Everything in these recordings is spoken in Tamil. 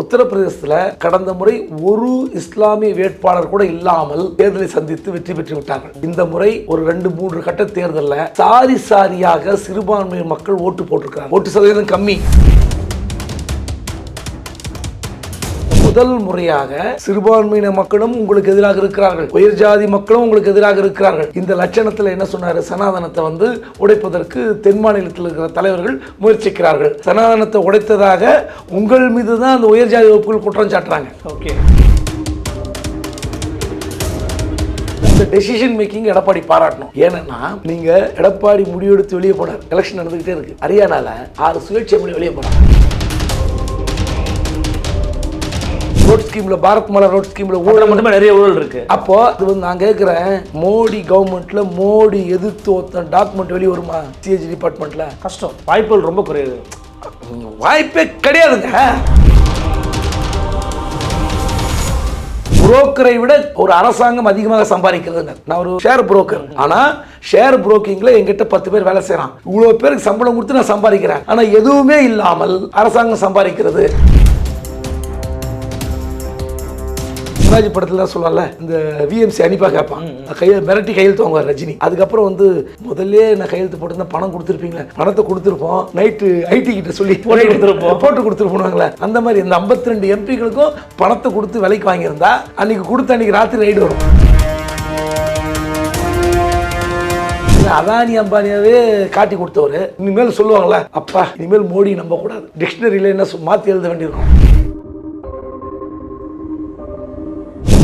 உத்தரப்பிரதேசத்துல கடந்த முறை ஒரு இஸ்லாமிய வேட்பாளர் கூட இல்லாமல் தேர்தலை சந்தித்து வெற்றி பெற்று விட்டார்கள். இந்த முறை ஒரு ரெண்டு மூன்று கட்ட தேர்தல்ல சாரி சாரியாக சிறுபான்மை மக்கள் ஓட்டு போட்டிருக்காங்க ஓட்டு சதவீதம் கம்மி. முதல் முறையாக சிறுபான்மையின மக்களும் உங்களுக்கு எதிராக இருக்கிறார்கள். உயர் ஜாதி மக்களும் உங்களுக்கு எதிராக இருக்கிறார்கள். இந்த லட்சணத்தில் என்ன சொன்னாரு? சனாதனத்தை வந்து உடைப்பதற்கு தென் மாநிலத்தில் இருக்கிற தலைவர்கள் முயற்சிக்கிறார்கள். சனாதனத்தை உடைத்ததாக உங்கள் மீது தான் அந்த உயர் ஜாதி வகுப்புகள் குற்றம் சாட்டுறாங்க. ஓகே. இந்த டெசிஷன் மேக்கிங் எடப்பாடி பாராட்டணும். ஏன்னா நீங்க எடப்பாடி முடிவெடுத்து வெளியே போனார். எலெக்ஷன் நடந்துகிட்டே இருக்கு. ஹரியானால ஆறு சுயேட்சை மொழி வெளியே போனார் ரோட் ஸ்கீம்ல பாரத் மாலா ரோட் ஸ்கீம்ல ஊழல் மட்டுமே நிறைய ஊழல் இருக்கு. அப்போ இது வந்து நான் கேட்குறேன் மோடி கவர்மெண்ட்ல மோடி எதிர்த்து ஒருத்தன் டாக்குமெண்ட் வெளியே வருமா? சிஹெச் டிபார்ட்மெண்ட்ல கஷ்டம். வாய்ப்புகள் ரொம்ப குறையுது. வாய்ப்பே கிடையாதுங்க. புரோக்கரை விட ஒரு அரசாங்கம் அதிகமாக சம்பாதிக்கிறதுங்க. நான் ஒரு ஷேர் புரோக்கர் ஆனா ஷேர் புரோக்கிங்ல எங்கிட்ட பத்து பேர் வேலை செய்யறான். இவ்வளவு பேருக்கு சம்பளம் கொடுத்து நான் சம்பாதிக்கிறேன். ஆனா எதுவுமே இல்லாமல் அரசாங்கம் சம்பாதிக்கிறது. சிவாஜி படத்துல சொல்லுவாங்கல்ல இந்த விஎம்சி அனுப்பா கேட்பான். கையை மிரட்டி கையெழுத்து வாங்குவார் ரஜினி. அதுக்கப்புறம் வந்து முதல்ல நான் கையெழுத்து போட்டு பணம் கொடுத்துருப்பீங்களே பணத்தை கொடுத்துருப்போம். நைட்டு ஐடி கிட்ட சொல்லி போட்டு கொடுத்திருப்போம். போட்டு கொடுத்துருப்போங்களே அந்த மாதிரி இந்த 52 ரெண்டு எம்பிகளுக்கும் பணத்தை கொடுத்து விலைக்கு வாங்கியிருந்தா அன்னைக்கு கொடுத்து அன்னைக்கு ராத்திரி ரைடு வரும். அதானி அம்பானியாவே காட்டி கொடுத்தவர். இனிமேல் சொல்லுவாங்களே அப்பா இனிமேல் மோடி நம்ப கூடாது டிக்ஷனரியில என்ன மாத்தி எழுத வேண்டியிருக்கும்.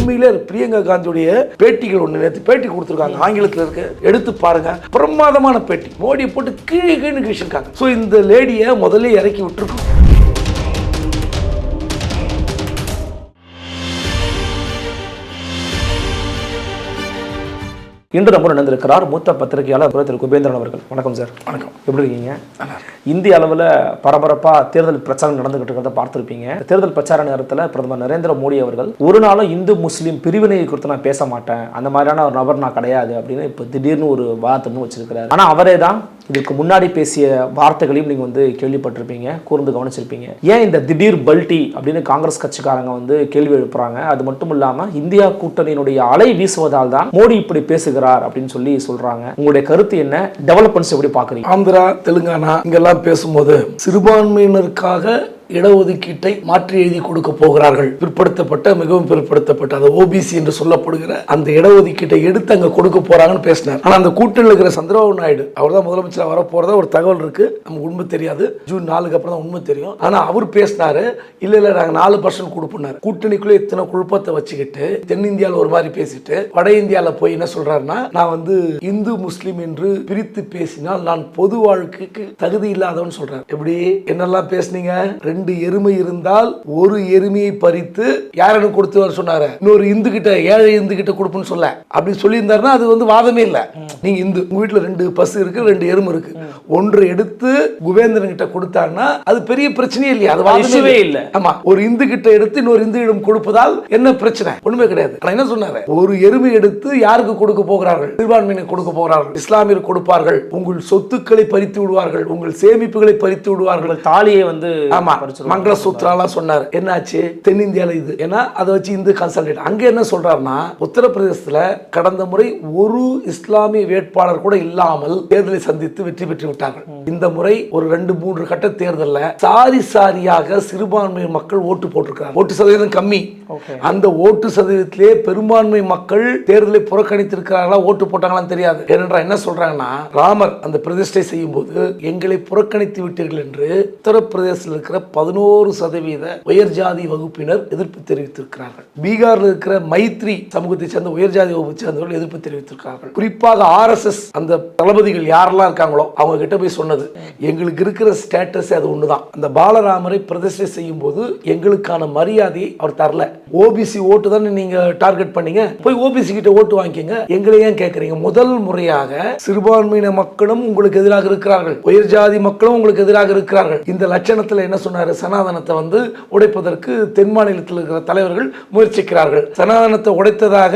உண்மையிலே பிரியங்கா காந்தியுடைய பேட்டிகள் ஒன்று நேற்று பேட்டி கொடுத்துருக்காங்க ஆங்கிலத்தில் இருக்கு. எடுத்து பாருங்க. பிரமாதமான பேட்டி. மோடியை போட்டு கீழே கீழே கிழிச்சிருக்காங்க ஸோ இந்த லேடியை முதல்ல இறக்கி விட்டுருக்கோம். இன்று நம்ம நடந்திருக்கிறார் மூத்த பத்திரிகையாளர் திரு குபேந்திரன் அவர்கள். வணக்கம் சார். வணக்கம். எப்படி இருக்கீங்க? இந்திய அளவில் பரபரப்பாக தேர்தல் பிரச்சாரம் நடந்துகிட்டு இருக்கிறத பார்த்துருப்பீங்க. தேர்தல் பிரச்சார நேரத்தில் பிரதமர் நரேந்திர மோடி அவர்கள் ஒரு நாளும் இந்து முஸ்லீம் பிரிவினை குறித்து நான் பேச மாட்டேன். அந்த மாதிரியான ஒரு நபர் நான் கிடையாது அப்படின்னு இப்போ திடீர்னு ஒரு வார்த்தை வச்சிருக்கிறாரு. ஆனால் அவரே தான் இதுக்கு முன்னாடி பேசிய வார்த்தைகளையும் நீங்கள் வந்து கேள்விப்பட்டிருப்பீங்க கூர்ந்து கவனிச்சிருப்பீங்க. ஏன் இந்த திடீர் பல்டி அப்படின்னு காங்கிரஸ் கட்சிக்காரங்க வந்து கேள்வி எழுப்புறாங்க? அது மட்டும் இல்லாமல் இந்தியா கூட்டணியினுடைய அலை வீசுவதால் தான் மோடி இப்படி பேசுகிறார் அப்படின்னு சொல்லி சொல்றாங்க. உங்களுடைய கருத்து என்ன? டெவலப்மெண்ட்ஸ் எப்படி பார்க்குறீங்க? ஆந்திரா தெலுங்கானா இங்கெல்லாம் பேசும்போது சிறுபான்மையினருக்காக இடஒதுக்கீட்டை மாற்றி எழுதி கொடுக்க போகிறார்கள். பிற்படுத்தப்பட்ட மிகவும் பிற்படுத்தப்பட்ட அந்த ஓபிசி என்று சொல்லப்படுகிற அந்த இடஒதுக்கீட்டை எடுத்து அங்க கொடுக்க போறாங்கன்னு பேசினார். ஆனா அந்த கூட்டணியில் இருக்கிற சந்திரபாபு நாயுடு அவர் தான் முதலமைச்சர் வர போறதா ஒரு தகவல் இருக்கு. நமக்கு உண்மை தெரியாது. ஜூன் நாலுக்கு அப்புறம் தான் உண்மை தெரியும். ஆனா அவர் பேசினாரு இல்ல இல்ல நாங்க நாலு பர்சன்ட் கொடுப்போம்னாரு. கூட்டணிக்குள்ளே இத்தனை குழப்பத்தை வச்சுக்கிட்டு தென்னிந்தியாவில் ஒரு மாதிரி பேசிட்டு வட இந்தியாவில் போய் என்ன சொல்றாருன்னா நான் வந்து இந்து முஸ்லீம் என்று பிரித்து பேசினால் நான் பொது வாழ்க்கைக்கு தகுதி இல்லாதவன் சொல்றேன் எப்படி? என்னெல்லாம் பேசுனீங்க? ரெண்டு எருமை இருந்தால் ஒரு எருமையை பறித்து யாருக்கு கொடுத்து வர சொன்னாரு? இன்னொரு இந்து கிட்ட ஏழை இந்து கிட்ட கொடுப்புன்னு சொல்ல. அப்படி சொல்லியிருந்தாருன்னா அது வந்து வாதமே இல்லை. நீங்க இந்து உங்க வீட்டுல ரெண்டு பசு இருக்கு ரெண்டு எருமை இருக்கு. ஒன்று எடுத்து குபேந்திரன் கிட்ட கொடுத்தாருன்னா அது பெரிய பிரச்சனையே இல்லையா அது வாதமே இல்லை. ஆமா ஒரு இந்து கிட்ட எடுத்து இன்னொரு இந்துவிடம் கொடுப்பதால் என்ன பிரச்சனை? ஒண்ணுமே கிடையாது. ஆனா என்ன சொன்னாரு? ஒரு எருமை எடுத்து யாருக்கு கொடுக்க போகிறார்கள்? சிறுபான்மையினர் கொடுக்க போகிறார்கள். இஸ்லாமியர் கொடுப்பார்கள். உங்கள் சொத்துக்களை பறித்து விடுவார்கள். உங்கள் சேமிப்புகளை பறித்து விடுவார்கள். தாலியை வந்து ஆமா. பறிச்சிருவாங்க. மங்களசூத்ராலாம் சொன்னார். என்னாச்சு? தென்னிந்தியால இது. ஏன்னா அதை வச்சு இந்து கன்சல்டேட் அங்க என்ன சொல்றாருன்னா உத்தரப்பிரதேசத்துல கடந்த முறை ஒரு இஸ்லாமிய வேட்பாளர் கூட இல்லாமல் தேர்தலை சந்தித்து வெற்றி பெற்று விட்டார்கள். இந்த முறை ஒரு ரெண்டு மூன்று கட்ட தேர்தல்ல சாரி சாரியாக சிறுபான்மை மக்கள் ஓட்டு போட்டிருக்காங்க ஓட்டு சதவீதம் கம்மி. அந்த ஓட்டு சதவீதத்திலே பெரும்பான்மை மக்கள் தேர்தலை புறக்கணித்திருக்கிறார்களா ஓட்டு போட்டாங்களான்னு தெரியாது. ஏனென்றால் என்ன சொல்றாங்கன்னா ராமர் அந்த பிரதிஷ்டை செய்யும் போது எங்களை புறக்கணித்து விட்டீர்கள் என்று உத்தரப்பிரதேசத்தில் இருக்கிற பதினோரு சதவீத உயர் ஜாதி வகுப்பினர் எதிர்ப்பு தெரிவித்திருக்கிறார்கள். பீகார்ல இருக்கிற மைத்ரி சமூகத்தை சேர்ந்த உயர் ஜாதி வகுப்பை சேர்ந்தவர்கள் எதிர்ப்பு தெரிவித்திருக்கிறார்கள். குறிப்பாக ஆர்எஸ்எஸ் அந்த தளபதிகள் யாரெல்லாம் இருக்காங்களோ அவங்க கிட்ட போய் சொன்னது எங்களுக்கு இருக்கிற ஸ்டேட்டஸ் அது ஒண்ணுதான். அந்த பாலராமரை பிரதிஷ்டை செய்யும் போது எங்களுக்கான மரியாதையை அவர் தரல. ஓபிசி ஓட்டு தானே நீங்க டார்கெட் பண்ணீங்க? போய் ஓபிசி கிட்ட ஓட்டு வாங்கிக்கங்க. எங்களை ஏன் கேட்கறீங்க முதல் முறையாக சிறுபான்மையின மக்களும் உங்களுக்கு எதிராக இருக்கிறார்கள். உயர் ஜாதி மக்களும் உங்களுக்கு எதிராக இருக்கிறார்கள். இந்த லட்சணத்துல என்ன சொன்னார்? சொன்னாரு சனாதனத்தை வந்து உடைப்பதற்கு தென் மாநிலத்தில் இருக்கிற தலைவர்கள் முயற்சிக்கிறார்கள். சனாதனத்தை உடைத்ததாக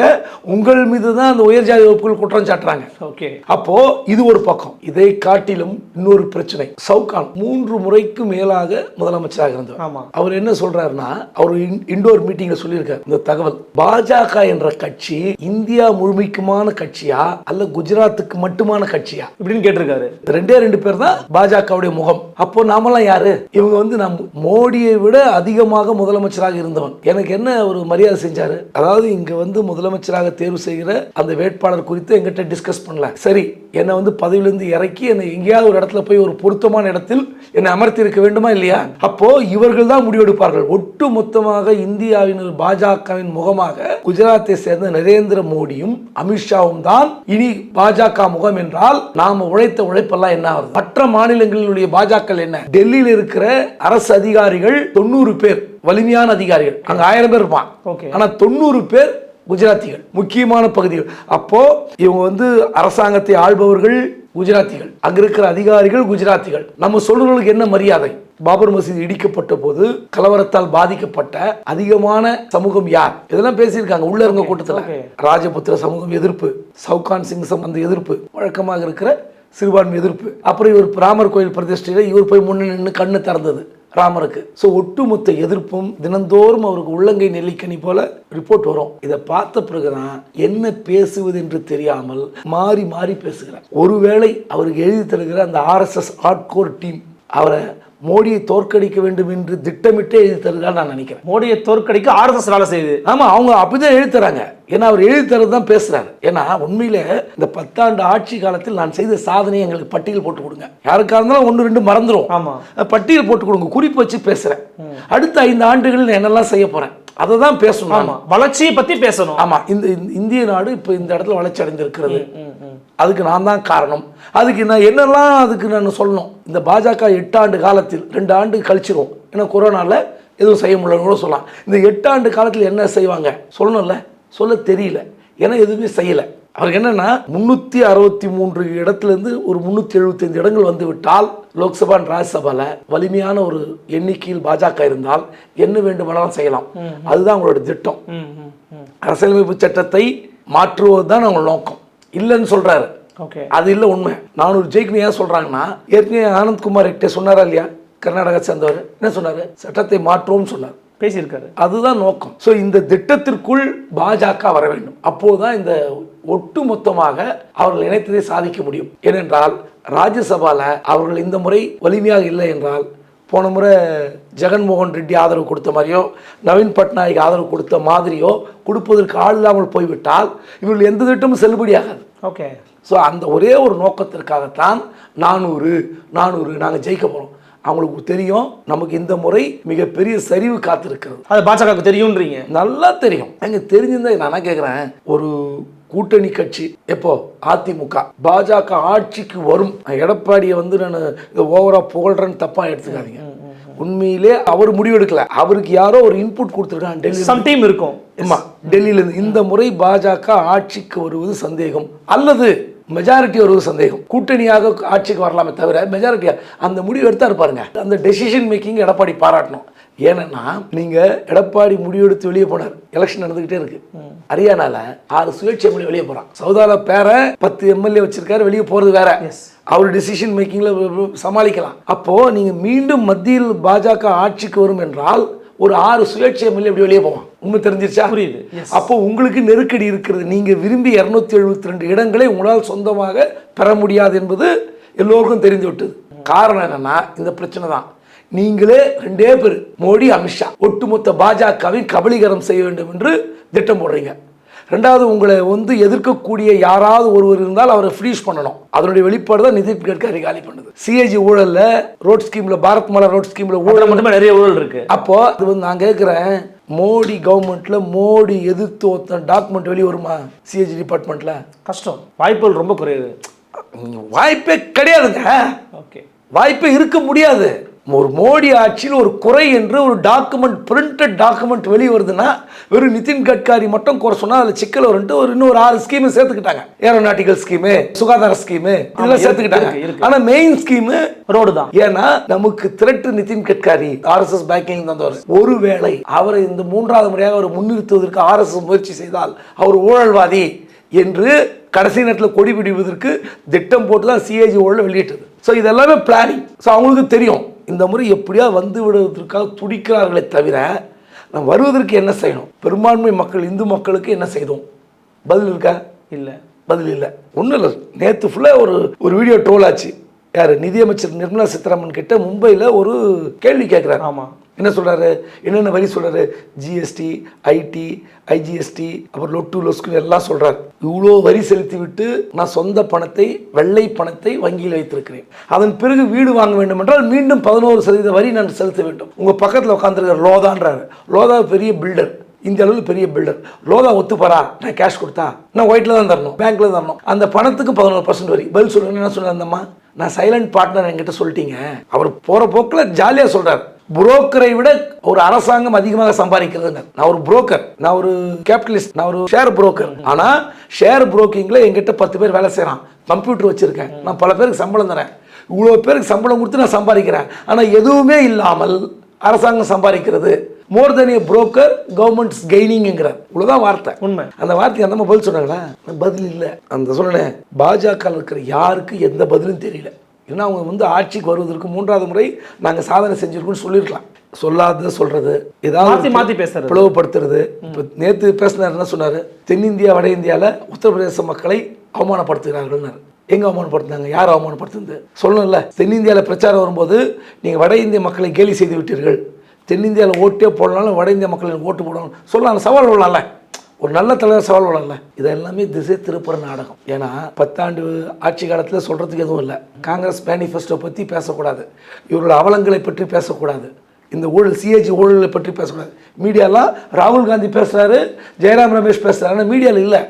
உங்கள் மீது தான் அந்த உயர் ஜாதி வகுப்புகள் குற்றம் சாட்டுறாங்க. ஓகே. அப்போ இது ஒரு பக்கம். இதை காட்டிலும் இன்னொரு பிரச்சனை. சவுகான் மூன்று முறைக்கு மேலாக முதலமைச்சராக இருந்தவர். ஆமா. அவர் என்ன சொல்றாருன்னா அவர் இண்டோர் மீட்டிங்ல சொல்லியிருக்காரு. இந்த தகவல் பாஜக என்ற கட்சி இந்தியா முழுமைக்குமான கட்சியா அல்ல குஜராத்துக்கு மட்டுமான கட்சியா? இப்படின்னு கேட்டிருக்காரு. ரெண்டே ரெண்டு பேர் தான் பாஜகவுடைய முகம். அப்போ நாமெல்லாம் யாரு? இவங்க வந்து நம் மோடியை விட அதிகமாக முதலமைச்சராக இருந்தவன். எனக்கு என்ன ஒரு மரியாதை செஞ்சார்? அதாவது இங்க வந்து முதலமைச்சராக தேர்வு செய்கிற அந்த வேட்பாளர் குறித்து எங்கிட்ட டிஸ்கஸ் பண்ணல. சரி என்னை வந்து பதவியிலிருந்து இறக்கி என்னை எங்கேயாவது ஒரு இடத்துல போய் ஒரு பொருத்தமான இடத்தில் என்னை அமர்த்தி இருக்க வேண்டுமா இல்லையா? அப்போ இவர்கள் தான் முடிவெடுப்பார்கள். ஒட்டு மொத்தமாக இந்தியாவின் பாஜகவின் முகமாக குஜராத்தை சேர்ந்த நரேந்திர மோடியும் அமித்ஷாவும் தான் இனி பாஜக முகம் என்றால் நாம உழைத்த உழைப்பெல்லாம் என்ன ஆகுது? மற்ற மாநிலங்களினுடைய பாஜக என்ன? டெல்லியில் இருக்கிற அரசு அதிகாரிகள் தொண்ணூறு பேர் வலிமையான அதிகாரிகள். அங்க ஆயிரம் பேர் இருப்பான் ஓகே ஆனா தொண்ணூறு பேர் குஜராத்திகள் முக்கியமான பகுதிகள். அப்போ இவங்க வந்து அரசாங்கத்தை ஆள்பவர்கள் குஜராத்திகள். அங்க இருக்கிற அதிகாரிகள் குஜராத்திகள். நம்ம சொல்றவங்களுக்கு என்ன மரியாதை? பாபர் மசீது இடிக்கப்பட்ட போது கலவரத்தால் பாதிக்கப்பட்ட அதிகமான சமூகம் யார்? இதெல்லாம் பேசியிருக்காங்க உள்ள இருங்க கூட்டத்துல. ராஜபுத்திர சமூகம் எதிர்ப்பு சவுகான் சிங் அந்த எதிர்ப்பு வழக்கமாக இருக்கிற சிறுபான்மை எதிர்ப்பு. அப்புறம் இவர் ராமர் கோயில் பிரதிஷ்டையில இவர் போய் முன்ன நின்று கண்ணு திறந்தது. ராமருக்கு. ஸோ ஒட்டுமொத்த எதிர்ப்பும் தினந்தோறும் அவருக்கு உள்ளங்கை நெல்லிக்கணி போல ரிப்போர்ட் வரும். இதை பார்த்த பிறகுதான் என்ன பேசுவது என்று தெரியாமல் மாறி மாறி பேசுகிறார். ஒருவேளை அவருக்கு எழுதி தருகிற அந்த ஆர்எஸ்எஸ் ஆட்கோர் டீம் அவரை மோடியை தோற்கடிக்க வேண்டும் என்று திட்டமிட்டே எழுதி நான் நினைக்கிறேன். மோடியை தோற்கடிக்க ஆர்எஸ்எஸ் வேலை செய்யுது. ஆமா அவங்க அப்படிதான் எழுதி தராங்க. ஏன்னா அவர் எழுதி தரது தான் பேசுறாரு. ஏன்னா உண்மையில இந்த பத்தாண்டு ஆட்சி காலத்தில் நான் செய்த சாதனையை எங்களுக்கு பட்டியல் போட்டு கொடுங்க. யாருக்கா இருந்தாலும் ஒன்று ரெண்டு மறந்துடும் ஆமா. பட்டியல் போட்டு கொடுங்க. குறிப்பு வச்சு பேசுறேன். அடுத்த ஐந்து ஆண்டுகளில் நான் என்னெல்லாம் செய்ய போறேன்? அதை தான் பேசணும் ஆமா. வளர்ச்சியை பத்தி பேசணும். ஆமா இந்த இந்த இந்திய நாடு இப்போ இந்த இடத்துல வளர்ச்சி அடைந்திருக்கிறது. அதுக்கு நான் தான் காரணம். அதுக்கு நான் என்னெல்லாம் அதுக்கு நான் சொல்லணும். இந்த பாஜக எட்டு ஆண்டு காலத்தில் ரெண்டு ஆண்டு கழிச்சிரும். ஏன்னா கொரோனால எதுவும் செய்ய முடியலன்னு கூட சொல்லலாம். இந்த எட்டு ஆண்டு காலத்தில் என்ன செய்வாங்க? சொல்லணும்ல. சொல்ல தெரியல. ஏன்னா எதுவுமே செய்யலை. அவருக்கு என்னன்னா முன்னூற்றி அறுபத்தி மூன்று இடத்துலேருந்து ஒரு முந்நூற்றி எழுபத்தைந்து இடங்கள் வந்து விட்டால் லோக்சபா ராஜ்யசபால வலிமையான ஒரு எண்ணிக்கையில் பாஜக இருந்தால் என்ன வேண்டுமானாலும் செய்யலாம். அதுதான் அவங்களோட திட்டம். அரசியலமைப்பு சட்டத்தை மாற்றுவது தான் அவங்க நோக்கம். இல்லைன்னு சொல்றாரு. ஓகே. அது இல்லை உண்மை. நானூறு ஜெயிக்கணும் ஏன் சொல்றாங்கன்னா ஏற்கனவே ஆனந்த்குமார் ரெட்டே சொன்னாரா இல்லையா? கர்நாடகா சேர்ந்தவர். என்ன சொன்னாரு? சட்டத்தை மாற்றுவோம்னு சொன்னார். பேசியிருக்காரு. அதுதான் நோக்கம். ஸோ இந்த திட்டத்திற்குள் பாஜக வர வேண்டும். அப்போதுதான் இந்த ஒட்டு மொத்தமாக அவர்கள் நினைத்ததை சாதிக்க முடியும். ஏனென்றால் ராஜ்யசபால அவர்கள் இந்த முறை வலிமையாக இல்லை என்றால் போன முறை ஜெகன்மோகன் ரெட்டி ஆதரவு கொடுத்த மாதிரியோ நவீன் பட்நாயக் ஆதரவு கொடுத்த மாதிரியோ கொடுப்பதற்கு ஆள் இல்லாமல் போய்விட்டால் இவர்கள் எந்த திட்டமும் செல்லுபடியாகாது. ஓகே ஸோ அந்த ஒரே ஒரு நோக்கத்திற்காகத்தான் நானூறு நானூறு நாங்கள் ஜெயிக்க போகிறோம் அவங்களுக்கு தெரியும் நமக்கு இந்த முறை மிகப்பெரிய சரிவு காத்திருக்கிறது. அது பாஜகவுக்கு தெரியும்ன்றீங்க. நல்லா தெரியும். எங்க தெரிஞ்சிருந்தா நான் கேட்குறேன் ஒரு கூட்டணி கட்சி எப்போ? அதிமுக. பாஜக ஆட்சிக்கு வரும். எடப்பாடியை வந்து நான் இதை ஓவரா புகழ்றேன்னு தப்பா எடுத்துக்காதீங்க. உண்மையிலே அவர் முடிவெடுக்கல. அவருக்கு யாரோ ஒரு இன்புட் கொடுத்துருக்காங்க டெல்லி சம் டீம் இருக்கும். ஆமா டெல்லியில இருந்து. இந்த முறை பாஜக ஆட்சிக்கு வருவது சந்தேகம். அல்லது மெஜாரிட்டி வருவது சந்தேகம். கூட்டணியாக ஆட்சிக்கு வரலாமே தவிர மெஜாரிட்டியா அந்த முடிவு எடுத்தா இருப்பாருங்க அந்த டெசிஷன் மேக்கிங் எடப்பாடி பாராட்டணும். ஏன்னா நீங்க எடப்பாடி முடிவெடுத்து வெளியே போனார். எலெக்ஷன் நடந்துகிட்டே இருக்கு. ஹரியானால ஆறு சுயேட்சை எம்எல்ஏ வெளியே போறான். சவுதால பேர பத்து எம்எல்ஏ வச்சிருக்காரு வெளியே போறது வேற. அவர் டிசிஷன் மேக்கிங்ல சமாளிக்கலாம். அப்போ நீங்க மீண்டும் மத்தியில் பாஜக ஆட்சிக்கு வரும் என்றால் ஒரு ஆறு சுயேட்சை எம்எல்ஏ எப்படி வெளியே போவான்? உண்மை தெரிஞ்சிருச்சா? புரியுது. அப்போ உங்களுக்கு நெருக்கடி இருக்கிறது. நீங்க விரும்பி இருநூத்தி எழுபத்தி ரெண்டு இடங்களை உங்களால் சொந்தமாக பெற முடியாது என்பது எல்லோருக்கும் தெரிந்து விட்டது. காரணம் என்னன்னா இந்த பிரச்சனை தான். நீங்களே ரெண்டே பேர் மோடி அமித்ஷா. ஒட்டுமொத்த பாஜகவின் கபலீகரம் செய்ய வேண்டும் என்று திட்டம் போடுறீங்க. ரெண்டாவது உங்களை வந்து எதிர்க்கக்கூடிய யாராவது ஒருவர் இருந்தால் அவரை ஃப்ரீஸ் பண்ணணும். அதனுடைய வெளிப்பாடு தான் நிதின் கட்கரி காலி பண்ணுது. சிஏஜி ஊழல்ல ரோட் ஸ்கீம்ல பாரத் மாலா ரோட் ஸ்கீம்ல ஊழல் மட்டுமே நிறைய ஊழல் இருக்கு. அப்போ அது வந்து நான் கேட்குறேன் மோடி கவர்மெண்ட்ல மோடி எதிர்த்து ஒருத்தன் டாக்குமெண்ட் வெளியே வருமா? சிஏஜி டிபார்ட்மெண்ட்ல கஷ்டம். வாய்ப்புகள் ரொம்ப குறையுது. வாய்ப்பே கிடையாதுங்க. ஓகே. வாய்ப்பே இருக்க முடியாது. ஒரு மோடி ஆட்சியில் ஒரு குறை என்று ஒரு டாக்குமெண்ட் பிரிண்டட் டாக்குமெண்ட் வெளியே வருதுன்னா வெறும் நிதின் கட்காரி மட்டும் குறை சொன்னா அதுல சிக்கல் வரும்ட்டு ஒரு இன்னொரு ஆறு ஸ்கீம் சேர்த்துக்கிட்டாங்க. ஏரோநாட்டிக்கல் ஸ்கீமு சுகாதார ஸ்கீமு இதெல்லாம் சேர்த்துக்கிட்டாங்க. இருக்கு. ஆனா மெயின் ஸ்கீமு ரோடு தான். ஏன்னா நமக்கு திரட்டு நிதின் கட்காரி ஆர்எஸ்எஸ் பேக்கிங் தந்தவர். ஒருவேளை அவரை இந்த மூன்றாவது முறையாக அவர் முன்னிறுத்துவதற்கு ஆர்எஸ்எஸ் முயற்சி செய்தால் அவர் ஊழல்வாதி என்று கடைசி நேரத்தில் கொடி பிடிப்பதற்கு திட்டம் போட்டு தான் சிஏஜி ஊழல் வெளியிட்டது. ஸோ இதெல்லாமே பிளானிங் ஸோ அவங்களுக்கு தெரியும். இந்த முறை எப்படியா வந்து விடுவதற்காக துடிக்கிறார்களே தவிர நம்ம வருவதற்கு என்ன செய்யணும்? பெரும்பான்மை மக்கள் இந்து மக்களுக்கு என்ன செய்தோம்? பதில் இருக்கா? இல்லை. பதில் இல்லை. ஒன்றும் இல்லை. நேற்று ஃபுல்லாக ஒரு ஒரு வீடியோ ட்ரோல் ஆச்சு. யார்? நிதியமைச்சர் நிர்மலா சீதாராமன் கிட்ட மும்பையில் ஒரு கேள்வி கேட்குறாரு ஆமாம் என்ன சொல்கிறாரு என்னென்ன வரி சொல்கிறாரு ஜிஎஸ்டி ஐடி ஐஜிஎஸ்டி அப்புறம் லொட்டு லொஸ்குன்னு எல்லாம் சொல்கிறார் இவ்வளோ வரி செலுத்தி விட்டு நான் சொந்த பணத்தை வெள்ளை பணத்தை வங்கியில் வைத்திருக்கிறேன். அதன் பிறகு வீடு வாங்க வேண்டும் என்றால் மீண்டும் பதினோரு சதவீத வரி நான் செலுத்த வேண்டும். உங்கள் பக்கத்தில் உட்காந்துருக்கிற லோதான்றாரு. லோதா பெரிய பில்டர் இந்த அளவில் பெரிய பில்டர் லோதா ஒத்துப்பாரா? நான் கேஷ் கொடுத்தா? நான் ஒயிட்ல தான் தரணும். பேங்க்ல தான் தரணும். அந்த பணத்துக்கு பதினோரு பர்சன்ட் வரி. பதில் சொல்லுங்க என்ன சொல்ல அந்தம்மா? நான் சைலண்ட் பார்ட்னர் என்கிட்ட சொல்லிட்டீங்க. அவர் போகிற போக்கில் ஜாலியாக சொல்கிறார் புரோக்கரை விட ஒரு அரசாங்கம் அதிகமாக சம்பாதிக்கிறது நான் ஒரு புரோக்கர் நான் ஒரு கேபிட்டலிஸ்ட் நான் ஒரு ஷேர் புரோக்கர் ஆனா ஷேர் புரோக்கிங்ல என்கிட்ட பத்து பேர் வேலை செய்றான். கம்ப்யூட்டர் வச்சிருக்கேன். நான் பல பேருக்கு சம்பளம் தரேன். இவ்வளோ பேருக்கு சம்பளம் கொடுத்து நான் சம்பாதிக்கிறேன். ஆனா எதுவுமே இல்லாமல் அரசாங்கம் சம்பாதிக்கிறது. மோர் தென் ஏ புரோக்கர் கவர்மெண்ட்ஸ் கெய்னிங்கிறார் இவ்வளோதான் வார்த்தை. உண்மை. அந்த வார்த்தைக்கு அந்த பதில் சொன்னாங்களா? பதில் இல்லை. அந்த சொன்னேன் பாஜக இருக்கிற யாருக்கு எந்த பதிலும் தெரியல. ஏன்னா அவங்க வந்து ஆட்சிக்கு வருவதற்கு மூன்றாவது முறை நாங்கள் சாதனை செஞ்சிருக்கோம்னு சொல்லியிருக்கலாம் சொல்லாத சொல்றது ஏதாவது மாத்தி மாத்தி பேசுறது. பிளவுபடுத்துறது. இப்போ நேற்று பேசினார் என்ன சொன்னார்? தென்னிந்தியா வட இந்தியாவில் உத்தரப்பிரதேச மக்களை அவமானப்படுத்துகிறார்கள்னாரு. எங்க அவமானப்படுத்துனாங்க? யார் அவமானப்படுத்துனது? சொல்லணும்ல தென்னிந்தியாவில் பிரச்சாரம் வரும்போது நீங்கள் வட இந்திய மக்களை கேலி செய்து விட்டீர்கள். தென்னிந்தியாவில் ஓட்டே போடலாம் வட இந்திய மக்கள் எனக்கு ஓட்டு போடணும். சொல்லலாம் சவால் விடலாம்ல ஒரு நல்ல தலைவர் சவால் விடலாம்ல. இது எல்லாமே திசை திருப்புற நாடகம். ஏன்னா பத்தாண்டு ஆட்சி காலத்தில் சொல்கிறதுக்கு எதுவும் இல்லை. காங்கிரஸ் மேனிஃபெஸ்டோ பற்றி பேசக்கூடாது. இவரோட அவலங்களை பற்றி பேசக்கூடாது. இந்த ஊழல் சிஏஜி ஊழலை பற்றி பேசக்கூடாது. மீடியாலாம் ராகுல் காந்தி பேசுகிறாரு ஜெயராம் ரமேஷ் பேசுகிறாரு ஆனால் மீடியாவில் இல்லை.